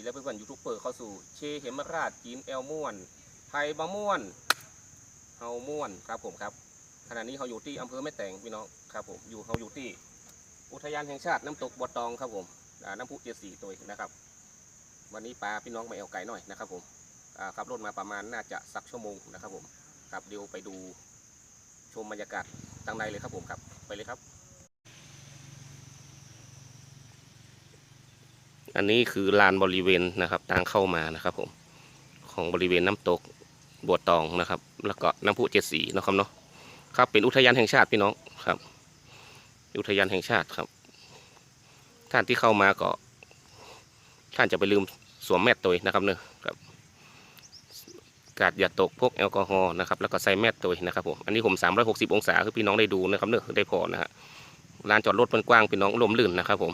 เพื่อนๆยูทูบเบอร์เข้าสู่เชเหมราชจีนแอลม่วนไทยบะม่วนเฮาม่วนครับผมครับขณะนี้เขาอยู่ที่อำเภอแม่แตงพี่น้องครับผมอยู่เขาอยู่ที่อุทยานแห่งชาติน้ำตกบัวตองครับผมน้ำพุเจ็ดสีตัวนะครับ วันนี้ปลาพี่น้องมาเอาไก่หน่อยนะครับผมขับรถมาประมาณน่าจะสักชั่วโมงนะครับผมครับเดี๋ยวไปดูชมบรรยากาศทางในเลยครับผมครับไปเลยครับ อันนี้คือลานบริเวณนะครับทางเข้ามานะครับผมของบริเวณน้ำตกบัวตองนะครับ แล้วก็น้ำพุเจ็ดสีนะครับเนาะครับเป็นอุทยานแห่งชาติพี่น้องครับ อุทยานแห่งชาติครับ ท่านที่เข้ามาก็ท่านจะไปลืมสวมแมสตัวเองนะครับเนอะครับกาดอย่าตกพวกแอลกอฮอล์นะครับแล้วก็ใส่แมสตัวเองนะครับผมอันนี้ผม360 องศาคือพี่น้องได้ดูนะครับเนอะได้พอนะฮะลานจอดรถมันกว้างพี่น้องลมลื่นนะครับผม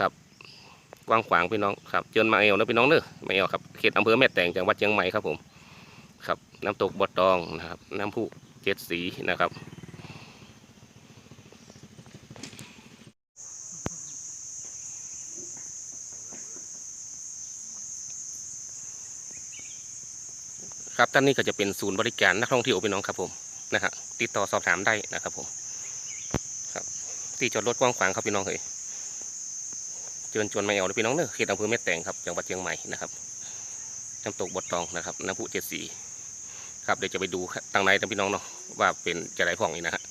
ครับ กว้างขวางพี่น้องครับเจิญมาเอวนะพี่น้องเนอะมาเอวครับเขตอำเภอแม่แตงจังหวัดเชียงใหม่ครับผมครับน้ำตกบัวตองนะครับ น้ำพุเจ็ดสีนะครับครับท่านนี้ก็จะเป็นศูนย์บริการนักท่องเที่ยวพี่น้องครับผมนะฮะติดต่อสอบถามได้นะครับผมครับที่จอดรถกว้างขวางครับพี่น้องเฮ้ย เชิญชวนมาเอาเลยพี่น้องเนอะเขตอำเภอแม่แตงครับจังหวัดเชียงใหม่นะครับน้ำตกบดตองนะครับน้ำพุเจ็ดสีครับเดี๋ยวจะไปดูทางในนะพี่น้องเนาะว่าเป็นจะไรของนี่นะฮะ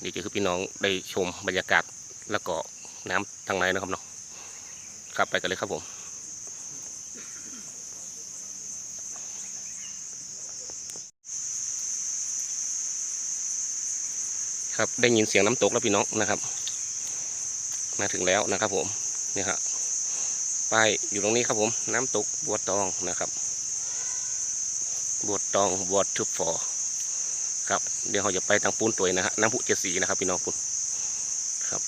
เดี๋ยวจะคือพี่น้องได้ชมบรรยากาศแล้วก็น้ำทางในนะครับเนาะครับไปกันเลยครับผมครับได้ยินเสียงน้ำตกแล้วพี่น้องนะครับ มาถึงแล้วนะครับผม นี่ครับป้ายอยู่ตรงนี้ครับผม น้ำตกบัวตองนะครับบัวตองบัวทุบฟอครับ เดี๋ยวเราจะไปทางปูนตัวนะฮะน้ำพุเจ็ดสีนะครับพี่น้องปูนครับ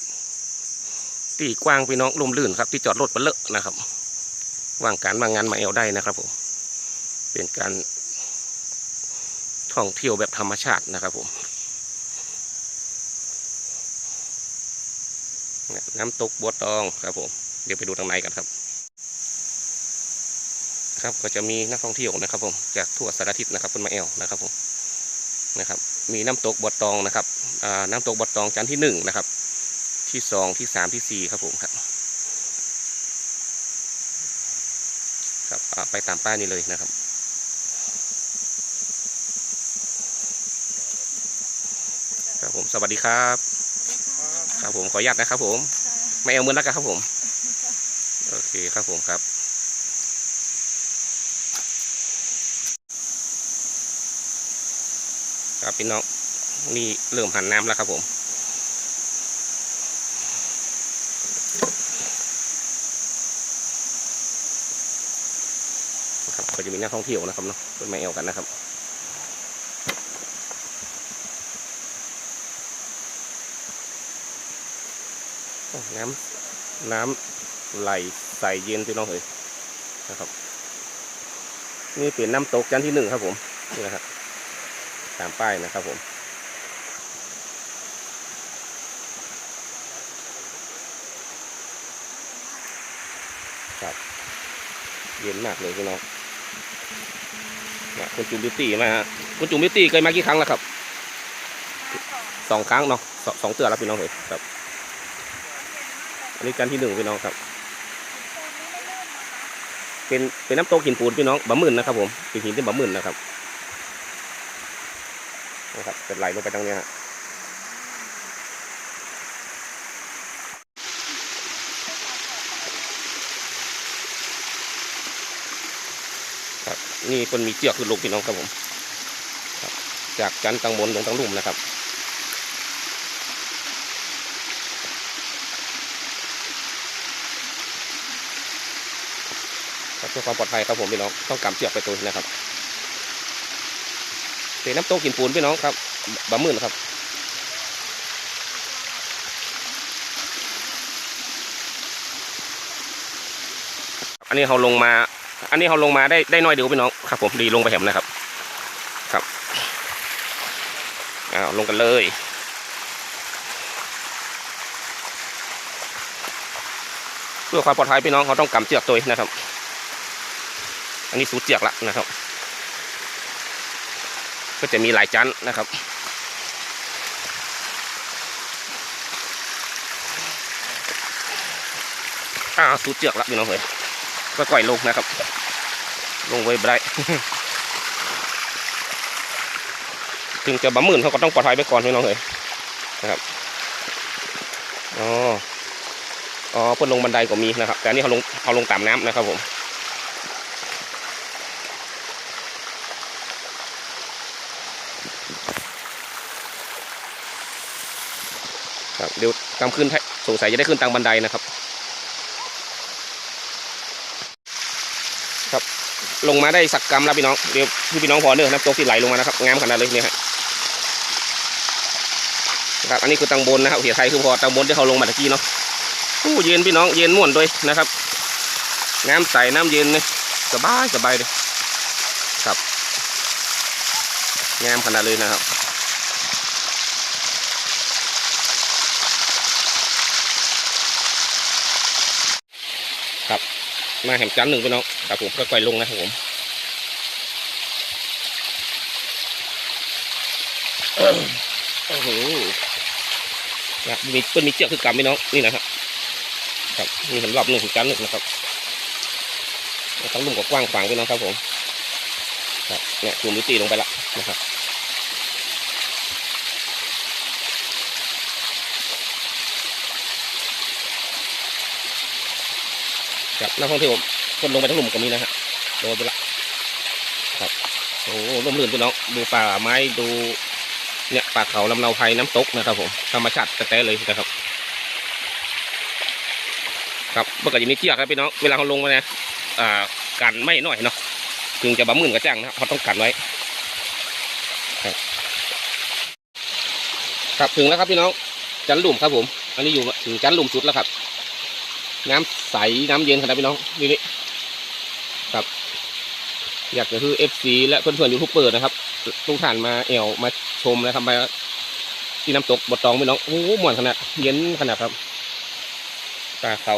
ที่กว้างพี่น้องลมลื่นครับ ที่จอดรถมันเลอะนะครับว่างการว่างงานมาเอวได้นะครับผมเป็นการท่องเที่ยวแบบธรรมชาตินะครับผม น้ำตกบัวตองครับผมเดี๋ยวไปดูทางในกันครับ ครับก็จะมีนักท่องเที่ยวนะครับ ผมจากทั่วสารทิศนะครับเป็นมาแอลนะครับผมนะครับ มีน้ำตกบัวตองนะครับน้ำตกบัวตองชั้นที่หนึ่งนะครับ ที่สองที่สามที่สี่ครับผมครับครับไปตามป้ายนี้เลยนะครับครับผมสวัสดีครับ ครับผมขออนุญาตนะครับ ผมไม่เอามือแล้วกันครับผม โอเคครับผมครับครับพี่น้องนี่เริ่มหันน้ำแล้วครับผมครับก็จะมีนักท่องเที่ยวนะครับเนาะเป็นมาเอวกันนะครับ น้ำน้ำไหลใสเย็นพี่น้องเอ๋ยนะครับ นี่เป็นน้ำตกชั้นที่หนึ่งครับผมนี่นะครับตามป้ายนะครับผมครับเย็นมากเลยพี่น้องนะคุณจุ๋มบิวตี้มาฮะคุณจุ๋มบิวตี้เคยมากี่ครั้งแล้วครับสองครั้งเนาะสองเตือนแล้วพี่น้องเอ๋ยครับ นนี้การที่หนึ่งพี่น้องครับ เป็นเป็นน้ำตกหินปูนพี่น้องบะหมื่นนะครับ ผมเป็นหินที่บะหมื่นนะครับนะครับจะไหลลงไปตรงนี้ฮะครับนี่คนมีเชือกคือลูกพี่น้องครับผมจากจันทร์ตังบนลงตังลุ่มนะครับ ครับเพื่อความปลอดภัยครับผมพี่น้องต้องกำเชือกไปตัวนะครับเป็นน้ำตกินปูนพี่น้องครับบะหมื่นครับอันนี้เขาลงมา อันนี้เขาลงมาได้ได้น้อยเดียวพี่น้องครับ ผมดีลงไปแหมนะครับ ครับอ้าวลงกันเลยเพื่อความปลอดภัยพี่น้องเขาต้องกำเชือกตัวนะครับ อันนี้สูตรเจียกละนะครับ ก็จะมีหลายชั้นนะครับอ่าสูตรเจียกละพี่น้องเฮ้ยก็ก่อยลงนะครับ ลงไว้บ่ได้ถึงจะบะหมื่นเขาก็ต้องปลอดภัยไปก่อนพี่น้องเฮ้ยนะครับอ๋ออ๋อเพิ่นลงบันไดก็มีนะครับ แต่นี้เขาลงเขาลงตามน้ำนะครับผม ครับเดี๋ยวกำขึ้นสงสัยจะได้ขึ้นทางบันไดนะครับ ครับ ลงมาได้สักกรรมแล้วพี่น้องเดี๋ยวพี่พี่น้องพอเนอะน้ำตกที่ไหลลงมานะครับงามขนาดเลยเนี่ยฮะครับอันนี้คือตังบนนะครับเหียไทยคือพอตังบนที่เขาลงมาตะกี้เนาะอู้เย็นพี่น้องเย็นม่วนด้วยนะครับ น้ำใสน้ำเย็นเลยสบายสบายเลยครับงามขนาดเลยนะครับ มาแหมจันหนึ่งพี่น้องครับผมค่อยๆลงนะครับผมโอ้โหนะมีเปิ้ลมีเชือกคือกำพี่น้องนี่นะครับครับมีสำหรับหนึ่งถึงจันหนึ่งนะครับต้องลุ่มกับกว้างขวางพี่น้องครับผมครับเนี่ยกลุ่มวิตีลงไปละนะครับ ครับนักท่องเที่ยวคนลงไปทั้งหลุมก็มีนะฮะลงไปละครับโอ้ร่มรื่นพี่น้องดูป่าไม้ดูเนี่ยป่าเขาลำเนาไพน้ำตกนะครับผมธรรมชาติแต่เลยนะครับ ครับเมื่อกี้มีเชือกครับพี่น้องเวลาเขาลงมาเนี่ยอ่ากันไม่น้อยเนาะถึงจะบะหมื่นกระจ้างนะเขาต้องกันไว้ครับครับถึงแล้วครับพี่น้องจันหลุมครับผม อันนี้อยู่ถึงจันหลุมสุดแล้วครับ น้ำใสน้ำเย็นขนาดพี่น้องนี่นี่ครับ อยากจะคือเอฟซีและเพื่อนๆยูทูบเปิดนะครับทุกท่านมาแอวมาชมนะครับมาที่น้ำตกบดตองพี่น้องโอ้โหมวนขนาดเย็นขนาดครับตาเขา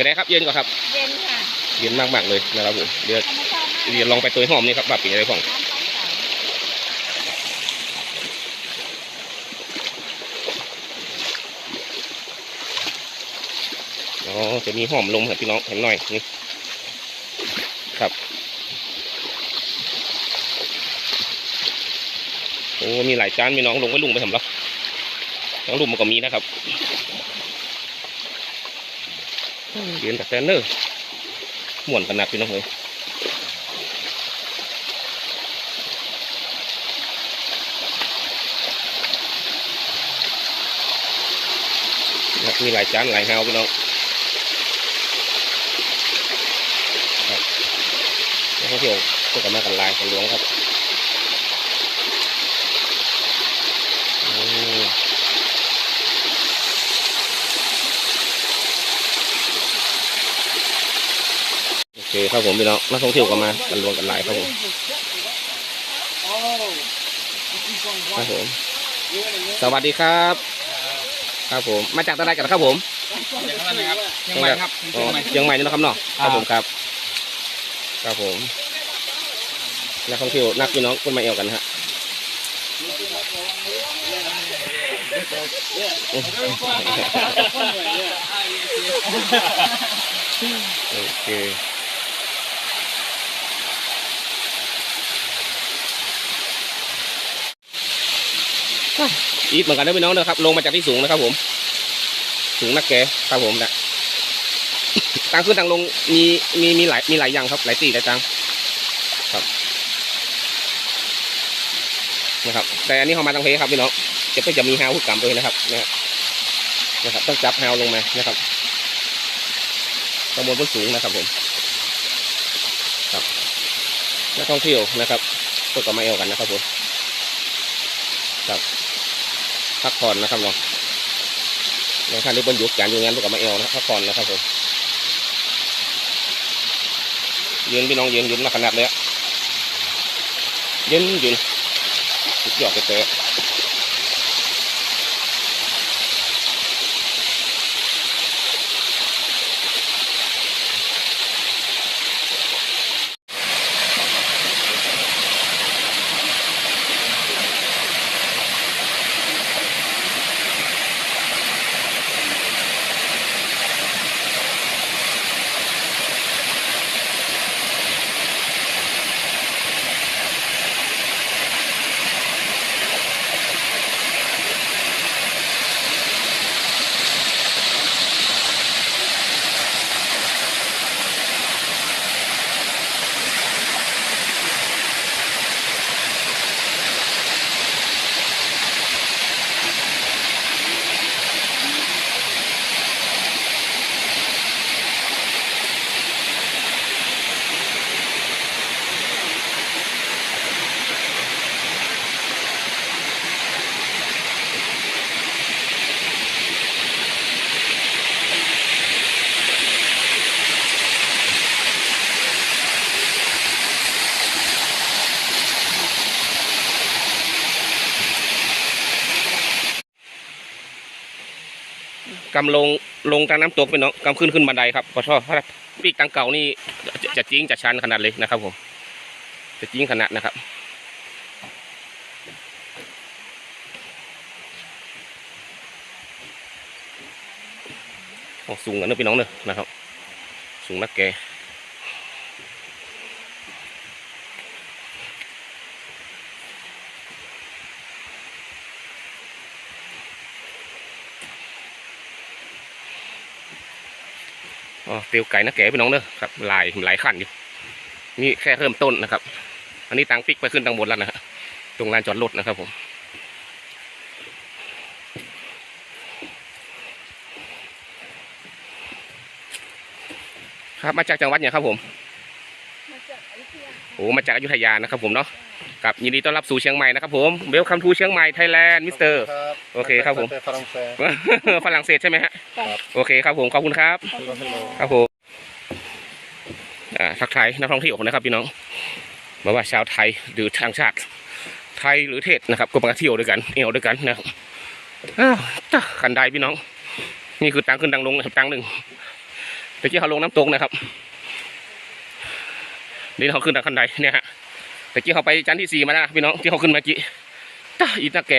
ไปได้ครับเย็นกว่าครับ เย็นค่ะเย็นมากๆเลยนะครับผมเดี๋ยวธรรมชาติมากเดี๋ยวลองไปตัวหอมนี่ครับแบบเป็นอะไรของน้ำใสอ๋อจะมีหอมลมครับพี่น้องเห็นหน่อยนี่ครับโอ้มีหลายจานมีน้องลงไปลุงไปทำแล้วน้องลุงมันก็มีนะครับ เรียนแต่แตนเนอร์ม่วนขนาดพี่น้องเลยมีหลายจานหลายแฮวพี่น้องนักท่องเที่ยวกกันมากันหลายกันหลวงครับอืมโอ เคครับผมพี่น้องนักท่องเที่ยวก็มากันหลวงกันหลายครับผมครับผม สวัสดีครับ ครับผม มาจากตะไดกันครับผมอย่างนั้นนะครับยังไงครับอ๋อยังไงเชียังใหม่นี่นะครับเนาะครับผมครับ ครับผมนักท่องเที่ยวนักพี่น้องขึ้นมาเอวกันนะฮะโอเค อีทเหมือนกันนะพี่น้องนะครับ ลงมาจากที่สูงนะครับ ผม สูงนักแกครับผมนะทางขึ้นทางลงมีมีมีหลายมีหลายอย่างครับ หลายตีหลายตังครับนะครับ แต่อันนี้เขามาทางเพครับพี่น้องจะก็จะมีฮาวหุกกำด้วยนะครับนะนะครับ ต้องจับฮาวลงมานะครับตำบลบนสูงนะครับผมครับนักท่องเที่ยวนะครับก็กลับมาเอวกันนะครับผมครับ พักผ่อนนะครับเนาในขั้นที่บนยุกการอยู่งานลูกกับมาเอลนะพักผ่อนนะครับผมยืนพี่น้องยืนยืนมาขนาดเลยอะยืนยืนหยอดไปเตะ กำลงลงทางน้ำตกไปเน้องกำขึ้นขึ้นบันไดครับเพราะชอบปีกตังเก่านี่จะจะจริงจะชันขนาดเลยนะครับผมจะจริงขนาดนะครับโอ้สูงกันเนอะพี่น้องเนอะนะครับ สูงนักแก เตียวไก่นักแกพี่น้องเนอะครับหลายหลายขั้นอยู่นี่แค่เริ่มต้นนะครับ อันนี้ตังปิกไปขึ้นตังบนแล้วนะฮะตรงลานจอดรถนะครับผมครับมาจากจังหวัดเนี่ยครับผม มาจากอยุธยาโอ้มาจากอยุธยานะครับผมเนาะ กับยินดีต้อนรับสู่เชียงใหม่นะครับผมเวลคัมทูเชียงใหม่ไทยแลนด์มิสเตอร์ครับโอเคครับผมฝรั่งเศสฝรั่งเศสใช่ไหมฮะครับโอเคครับผมขอบคุณครับขอบคุณค่ะครับผมอ่าทักทายนักท่องเที่ยวนะครับพี่น้องมาว่าชาวไทยหรือทางชาติ ไทยหรือเทศนะครับ ก็มาเที่ยวด้วยกันเอวด้วยกันนะครับอ้าวจ้าขันไดพี่น้อง นี่คือตังขึ้นตังลงนะครับตังหนึ่งตะกี้เขาลงน้ำตกนะครับนี่เขาขึ้นทางขันไดเนี่ยฮะ ตะกี้เขาไปชั้นที่สี่มาแล้วนะพี่น้องที่เขาขึ้นมากี้จ้าอีตาแก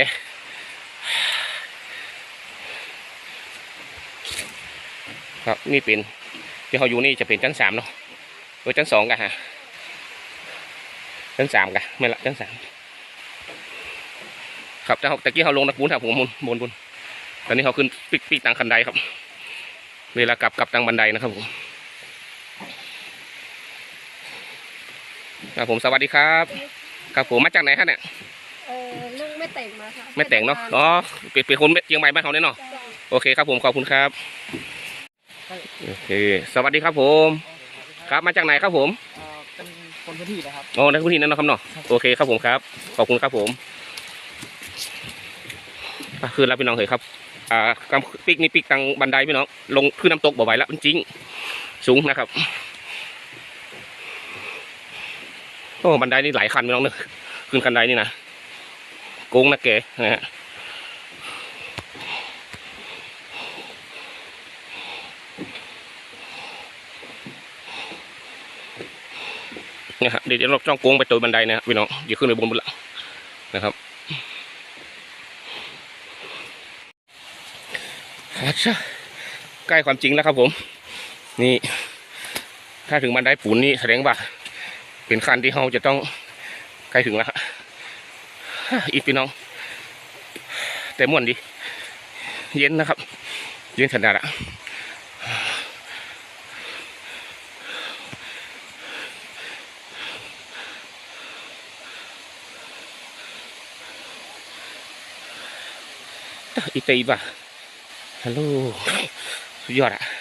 ครับนี่เป็นที่เขาอยู่นี่จะเป็นชั้นสามเนาะเออชั้นสองกันฮะชั้นสามกันไม่ละชั้นสามครับแต่ตะกี้เขาลงนักบุญครับผมบนบนบนตอนนี้เขาขึ้นปิกปิกตังคันไดครับ เวลากลับกลับทางบันไดนะครับผม ครับผมสวัสดีครับครับผมมาจากไหนครับเนี่ยเออเรื่องไม่แต่งมาค่ะไม่แต่งเนาะอ๋อเป็นเป็นคนเชียงใหม่บ้านเขาเนี่ยเนาะใช่โอเคครับผมขอบคุณครับโอเคสวัสดีครับผม ครับมาจากไหนครับผมเอ่อเป็นคนพื้นที่นะครับโอ้ในพื้นที่นั้นเนาะครับเนาะโอเคครับผมครับ ขอบคุณครับผมอะคืนแล้วพี่น้องเหยครับอ่ากำปิกนี่ปิกตังบันไดพี่น้องลงขึ้นน้ำตกบ่ไหวแล้วจริงๆสูงนะครับ โอ้บันไดนี่หลายคันพี่น้องนอะขึ้นคันไดนี่นะโกงนะแกนะฮะเนี่ยฮะเดี๋ยวเราจ้องโกงไปตัวบันไดนะครับพี่น้องอย่าขึ้นไปบนบนลังนะครับอาชะใกล้ความจริงแล้วครับผม นี่ ถ้าถึงบันไดปูนนี่แสดงว่า เป็นขั้นที่เราจะต้องใกล้ถึงแล้วอีกพี่น้อง แต่ม่วนดี เย็นนะครับ เย็นขนาดอะอีตีบ่ะฮัลโหลสุดยอดอะ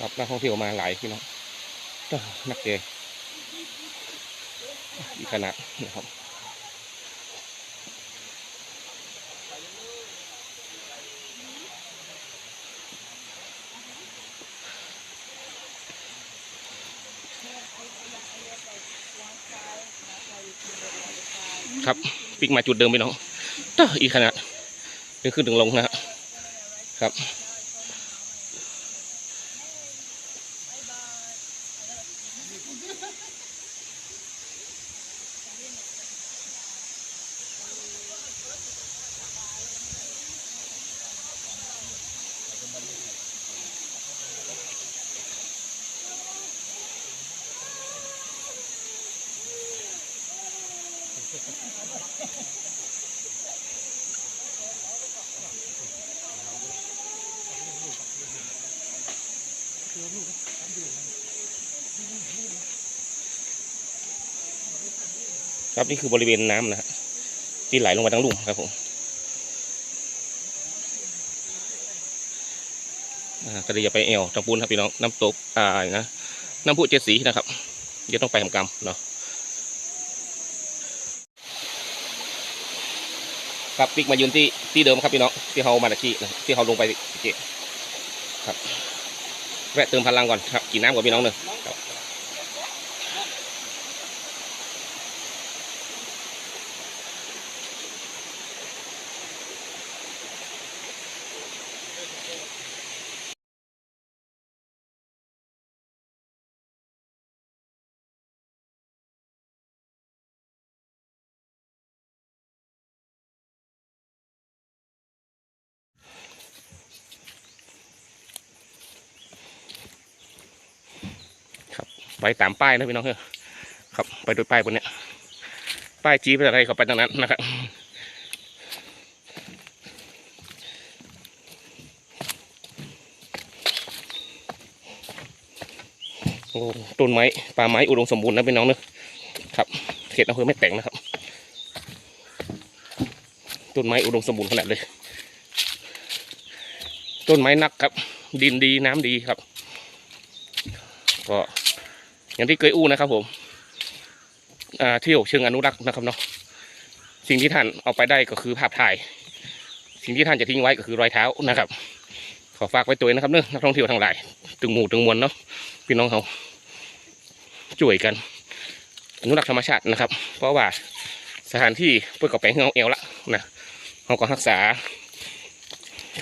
ครับนักท่องเที่ยวมาหลายพี่น้องเอ้อนักเกยอีกขนาดนะครับครับปิกมาจุดเดิมไปน้องเอ้ออีกขนาดเดินขึ้นถึงลงนะฮะครับ ครับนี่คือบริเวณน้ำนะฮะที่ไหลลงมาทั้งลุ่มครับผมอ่าก็เลยอย่าไปแอวจังปูนครับพี่น้องน้ำตกอ่านะน้ำพุเจ็ดสีนะครับเดี๋ยวต้องไปทำกรรมเนาะ ครับปิกมายืนที่ที่เดิมครับพี่น้องที่เขามาตะกี้นะที่เขาลงไปตะกี้ครับแวะเติมพลังก่อนครับกินน้ำก่อนพี่น้องหนึ่งครับ ไปตามป้ายนะพี่น้องเฮ้ยครับไปโดยป้ายบนเนี้ยป้ายจีไปอะไรเขาไปทางนั้นนะครับโอ้ต้นไม้ป่าไม้อุดมสมบูรณ์นะพี่น้องเนอะครับเขตอำเภอแม่แตงนะครับต้นไม้อุดมสมบูรณ์ขนาดเลย ต้นไม้นักครับ ดินดีน้ำดีครับ ก็ อย่างที่เคยอู้นะครับผมอ่าเที่ยวเชิงอนุรักษ์นะครับเนาะสิ่งที่ท่านเอาไปได้ก็คือภาพถ่าย สิ่งที่ท่านจะทิ้งไว้ก็คือรอยเท้านะครับ ขอฝากไว้ตัวเองนะครับเนอะนักท่องเที่ยวทั้งหลายตึงหมู่ตึงมวลเนาะพี่น้องเขาช่วยกันอนุรักษ์ธรรมชาตินะครับ เพราะว่าสถานที่เพื่อกับแปลงเงาเอวละนะเขาก็รักษา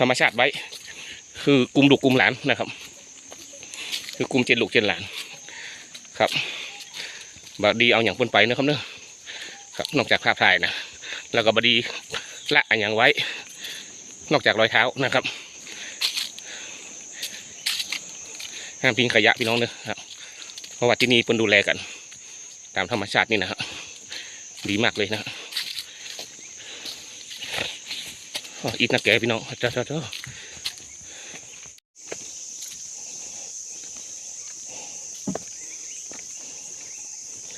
ธรรมชาติไว้ คือกลุ่มลูกกลุ่มหลานนะครับ คือกลุ่มเจนลูกเจนหลาน ครับบดีเอาอย่างเพิ่นไปนะครับเนอะครับนอกจากภาพถ่ายนะแล้วก็บดีละอันอย่างไว้ นอกจากรอยเท้านะครับห้ามทิ้งขยะพี่น้องเนอะครับเพราะว่าที่นี่เพิ่นดูแลกัน ตามธรรมชาตินี่นะฮะดีมากเลยนะอ,อีกนักแก่พี่น้องเจ้าเจ้าเจ้า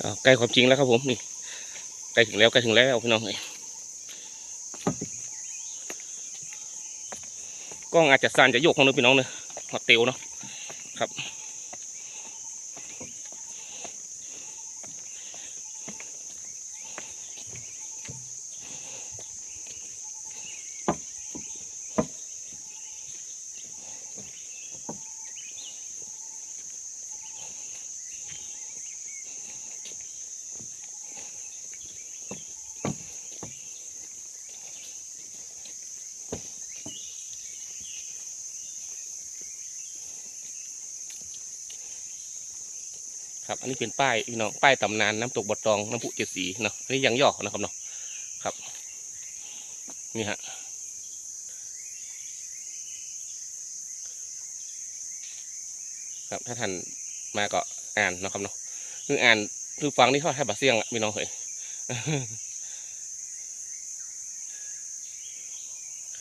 อ้าว ใกล้ความจริงแล้วครับผมนี่ใกล้ถึงแล้วใกล้ถึงแล้วพี่น้องเอ้ยกล้องอาจจะสั่นจะโยกของนึงพี่น้องเนอะหัวเตียวเนาะครับ ครับ อันนี้เป็นป้ายพี่น้องป้ายตำนานน้ำตกบอตองน้ำพุเจ็ดสีเนาะอันนี้ยังย่อนะครับเนาะครับ นี่ฮะครับถ้าท่านมาก็อ่านนะครับเนาะคืออ่านคือฟังที่เขาให้บาเสียงอะพี่น้องเฮ้ย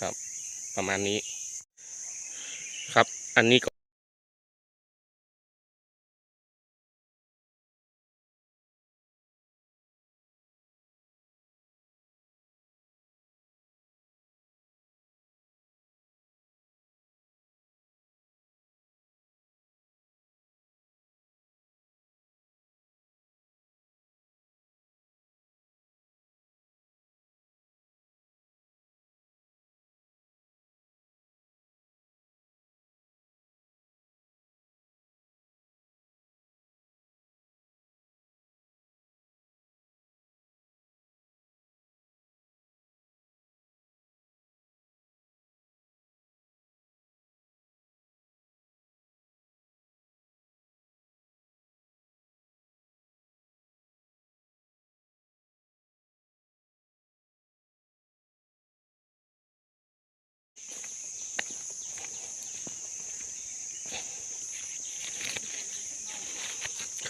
ครับ ประมาณนี้ ครับ อันนี้ก็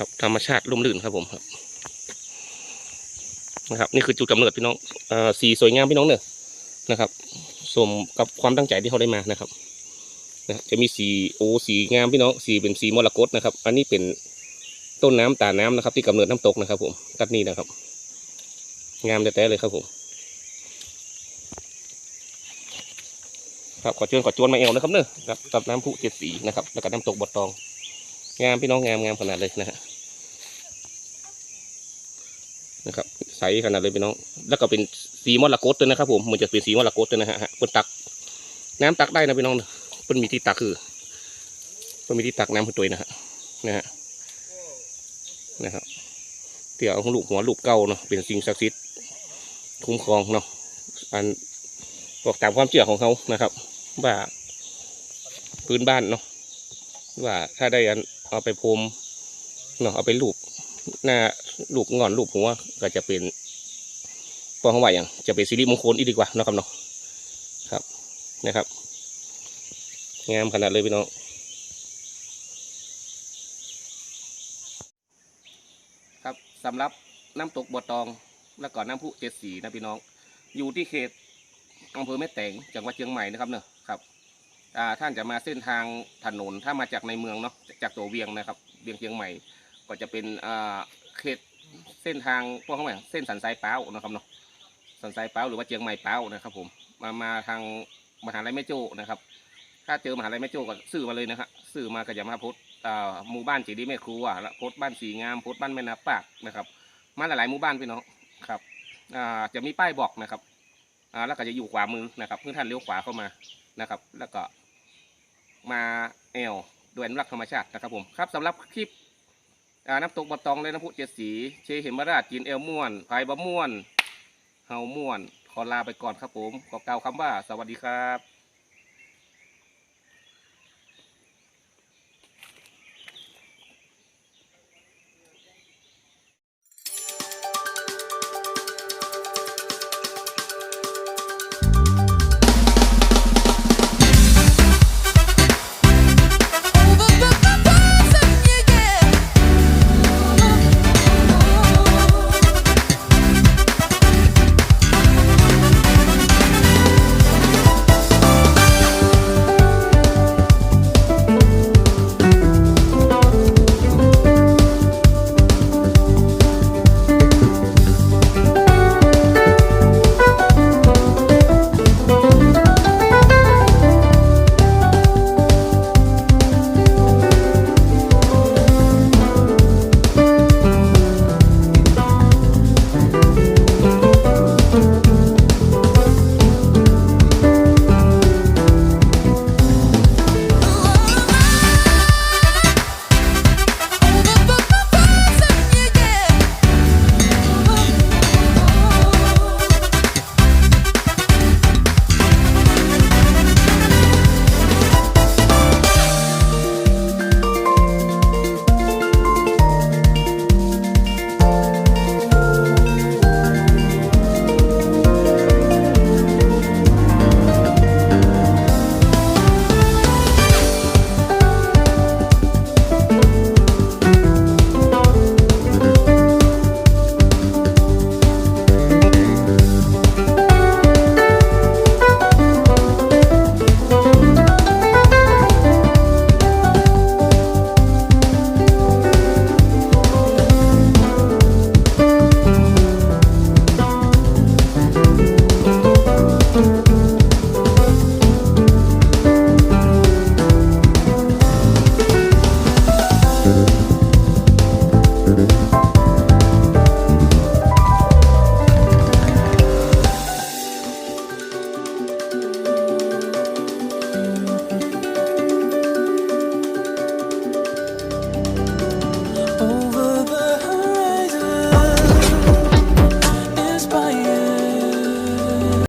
ครับ ธรรมชาติร่มรื่นครับผมครับ นะครับ นี่คือจุดกำเนิดพี่น้องเอ่อสีสวยงามพี่น้องเนอะนะครับสมกับความตั้งใจที่เขาได้มานะครับนะจะมีสีโอสีงามพี่น้องสีเป็นสีมรกตนะครับ อันนี้เป็นต้นน้ำตาน้ำนะครับ ที่กำเนิดน้ำตกนะครับ ผมตัดนี่นะครับ งามแต่เลยครับผมครับขอเชิญขอจวนมาเอวนะครับเนอะครับกับน้ำพุเจ็ดสีนะครับ แล้วก็น้ำตกบดตอง งามพี่น้องงามงามขนาดเลยนะฮะ นะครับใสขนาดเลยพี่น้อง แล้วก็เป็นสีมรกตด้วยนะครับผมเหมือนจะเป็นสีมรกตด้วยนะฮะเป็นตัก น้ำตักได้นะพี่น้องเป็นมีที่ตักคือเป็นมีที่ตักน้ำคือตัวนะฮะนะฮะนะครับเตี่ยวของลูกหัวลูกเก้าเนาะเป็นสิ่งศักดิ์สิทธิ์คุ้มครองเนาะอันบอกตามความเชื่อของเขานะครับว่าพื้นบ้านเนาะว่าถ้าได้อันเอาไปพรมเนาะเอาไปลูบ หน้าลูบงอนลูบหัวก็จะเป็นพอเขาว่าอย่างจะเป็นสิริมงคลอีกดีกว่านะครับเนาะครับนะครับงามขนาดเลยพี่น้องครับสำหรับน้ำตกบัวตองแล้วก็น้ำพุเจ็ดสีนะพี่น้อง อยู่ที่เขตอำเภอแม่แตงจังหวัดเชียงใหม่นะครับเนอะครับอ่าท่านจะมาเส้นทางถนนถ้ามาจากในเมืองเนาะจากตัวเวียงนะครับเวียงเชียงใหม่ ก็จะเป็นอ่าเขตเส้นทางพวกเขาไหนเส้นสันทรายเป้านะครับเนาะสันทรายเป้าหรือว่าเชียงใหม่เป้านะครับ ผมมามาทางมหาลัยแม่โจ้นะครับ ถ้าเจอมหาลัยแม่โจ้ก็ซื้อมาเลยนะครับซื้อมาก็จะมาโพสหมู่บ้านจีดีแม่ครัวและโพสบ้านสีงามโพสบ้านแม่นาปากนะครับ มาหลายๆหมู่บ้านพี่น้องครับจะมีป้ายบอกนะครับแล้วก็จะอยู่ขวามือนะครับเพื่อท่านเลี้ยวขวาเข้ามานะครับ แล้วก็มาแอลด้วยนุรักธรรมชาตินะครับผมครับสำหรับคลิป น้ำตกบะตองเลยน้ำพุเจ็ดสี เชเห็มราชกินเอลม่วนไผ่บะม่วน เฮาม่วน ขอลาไปก่อนครับผมขอกล่าวคำว่า สวัสดีครับ